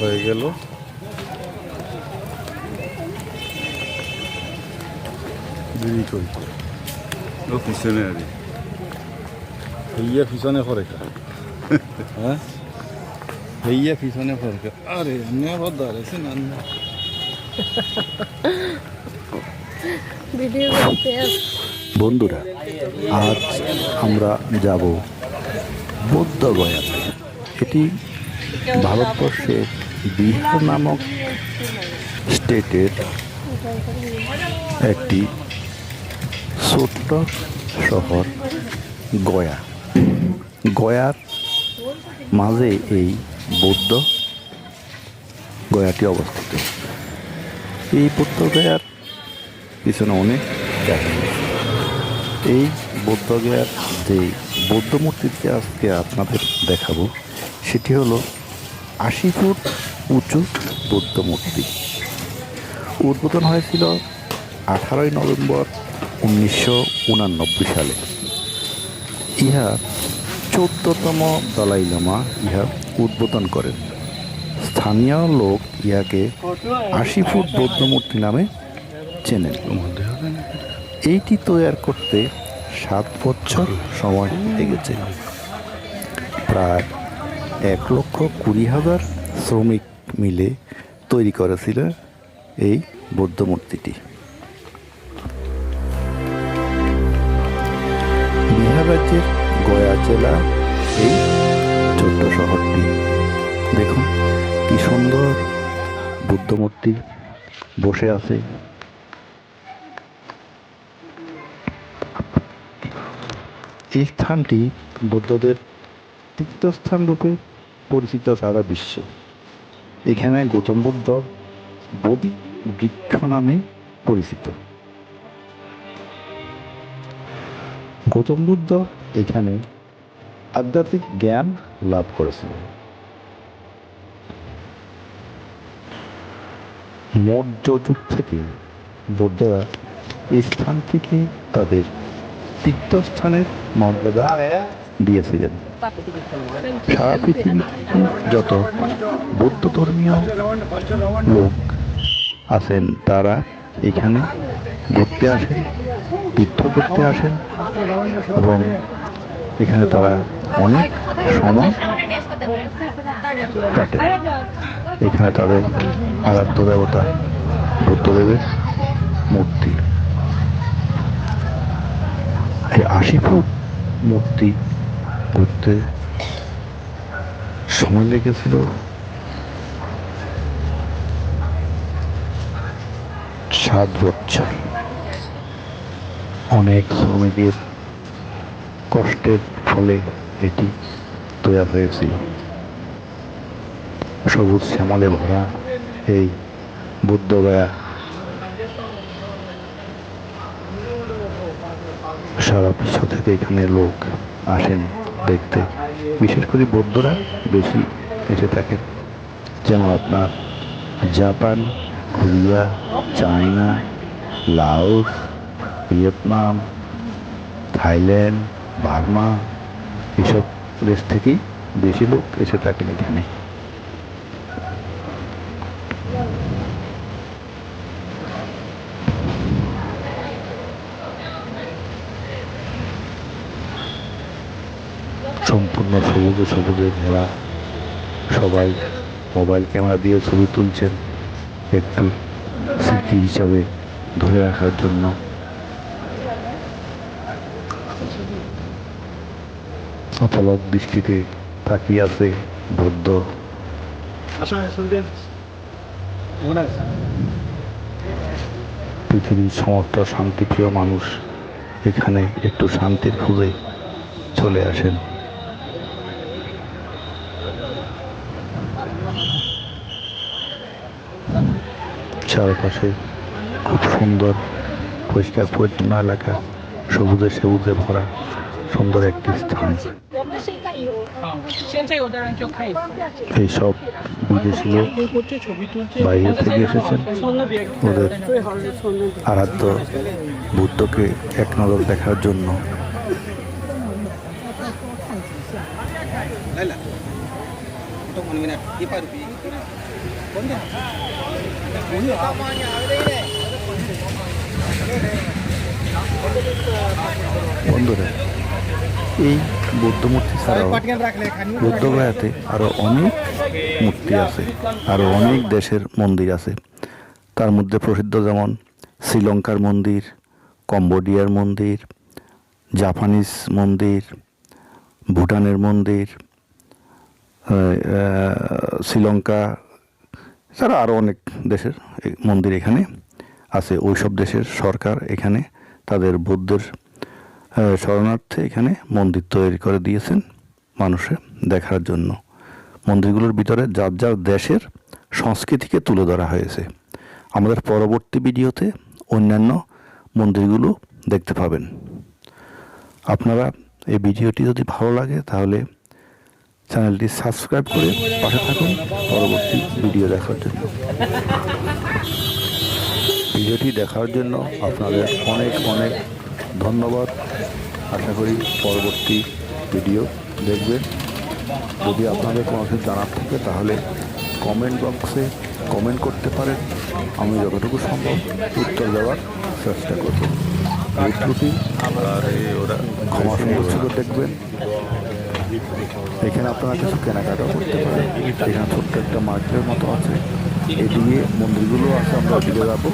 হয়ে গেল। পিছনে আর। হইয়া পিছনে করে কা হ্যাঁ? হইয়া পিছনে খরেকা আরে এমনি আবার দাঁড়াইছে না বন্ধুরা আজ আমরা যাব বৌদ্ধগয়াতে এটি ভারতবর্ষের বিহার নামক স্টেটের একটি ছোট্ট শহর গয়া গয়ার মাঝে এই বৌদ্ধ গয়াটি অবস্থিত এই বৌদ্ধ গয়ার পিছনে অনেক। এই বৌদ্ধগয়ার যে বৌদ্ধ মূর্তিটি আজকে আপনাদের দেখাবো, সেটি হলো আশি ফুট উঁচু বৌদ্ধ মূর্তি উদ্বোধন হয়েছিল আঠারোই নভেম্বর উনিশশো উনানব্বই সালে। ইহা চোদ্দতম দলাই লামা ইহা উদ্বোধন করেন। স্থানীয় লোক ইহাকে আশি ফুট বৌদ্ধ মূর্তি নামে চেনেন। এইটি তৈরি করতে সাত বছর সময় লেগেছে। প্রায় এক লক্ষ কুড়ি হাজার শ্রমিক মিলে তৈরি করেছিল এই বৌদ্ধ মূর্তিটি। বিহার রাজ্যের গয়া জেলা এই ছোট্ট শহরটি। দেখুন, কি সুন্দর বুদ্ধ মূর্তি বসে আছে। এই স্থানটি বৌদ্ধদের তীর্থস্থান রূপে পরিচিত সারা বিশ্বে। এখানে গৌতম বুদ্ধ বোধি বৃক্ষ নামে পরিচিত। গৌতম বুদ্ধ এখানে আধ্যাত্মিক জ্ঞান লাভ করেছিলেন মৌর্য যুগ থেকে বৌদ্ধরা এই স্থানটিকে তাদের তীর্থস্থানের মর্যাদা দিয়েছিলেন সারা পৃথিবীতে যত বৌদ্ধ ধর্মীয় লোক আছেন, তারা এখানে ঘুরতে আসেন, তীর্থ করতে আসেন এবং এখানে তারা অনেক সময় কাটে। এখানে তাদের আরাধ্য দেবতা বুদ্ধদেবের মূর্তি। এই আশি ফুট মূর্তি করতে সময় লেগেছিল। সাত বছর। অনেক শ্রমিকের কষ্টের ফলে এটি তৈরি হয়েছিল। সবুজ শ্যামলে ভরা এই বুদ্ধগয়া সারা বিশ্ব থেকে এখানে লোক আসেন। দেখতে। বিশেষ করে বৌদ্ধরা বেশি এসে থাকেন। যেমন আপনার Japan, Korea, China, Laos, Vietnam, Thailand, Burma, এসব দেশ থেকেই বেশি লোক এসে থাকেন এখানে। সম্পূর্ণ সবুজে সবুজে ঘেরা। সবাই মোবাইল ক্যামেরা দিয়ে ছবি তুলছেন একটু স্মৃতি হিসাবে ধরে রাখার জন্য। অপলক দৃষ্টিতে তাকিয়ে আছে বৌদ্ধ। পৃথিবীর সমস্ত শান্তিপ্রিয় মানুষ এখানে একটু শান্তির খুঁজে চলে আসেন। চারপাশে খুব সুন্দর, পরিষ্কার, পরিচ্ছন্ন এলাকা, সবুজে সবুজে ভরা সুন্দর একটি স্থান। এইসব বিদেশি লোক বাইরে থেকে এসেছেন। ওদের আরাধ্য বুদ্ধকে এক নজর দেখার জন্য। বন্ধুরা এই বৌদ্ধ মূর্তি ছাড়াও বুদ্ধগয়াতে আরও অনেক মূর্তি আছে আরও অনেক দেশের মন্দির আছে। তার মধ্যে প্রসিদ্ধ যেমন শ্রীলঙ্কার মন্দির কম্বোডিয়ার মন্দির জাপানিজ মন্দির ভুটানের মন্দির শ্রীলঙ্কা ছাড়া আরও অনেক দেশের মন্দির এখানে আছে। ওইসব দেশের সরকার এখানে তাদের বুদ্ধের শরণার্থে এখানে মন্দির তৈরি করে দিয়েছেন মানুষের দেখার জন্য। মন্দিরগুলোর ভিতরে যার যার দেশের সংস্কৃতিকে তুলে ধরা হয়েছে। আমাদের পরবর্তী ভিডিওতে অন্যান্য মন্দিরগুলো দেখতে পাবেন। আপনারা এই ভিডিওটি যদি ভালো লাগে তাহলে চ্যানেলটি সাবস্ক্রাইব করে পাশে থাকুন। পরবর্তী ভিডিও দেখার জন্য। ভিডিওটি দেখার জন্য আপনাদের অনেক অনেক ধন্যবাদ। আশা করি পরবর্তী ভিডিও দেখবেন। যদি আপনাদের কোনো কিছু জানার থাকে তাহলে কমেন্ট বক্সে কমেন্ট করতে পারেন। আমি যতটুকু সম্ভব উত্তর দেওয়ার চেষ্টা করব। ত্রুটি ক্ষমা সুন্দর দেখবেন। এখানে আপনারা কিছু কেনাকাটা করতে পারেন। এখানে ছোট্ট একটা মার্কেটের মতো আছে। এদিকে মন্দিরগুলো আছে, আমরা ওদিকে যাব।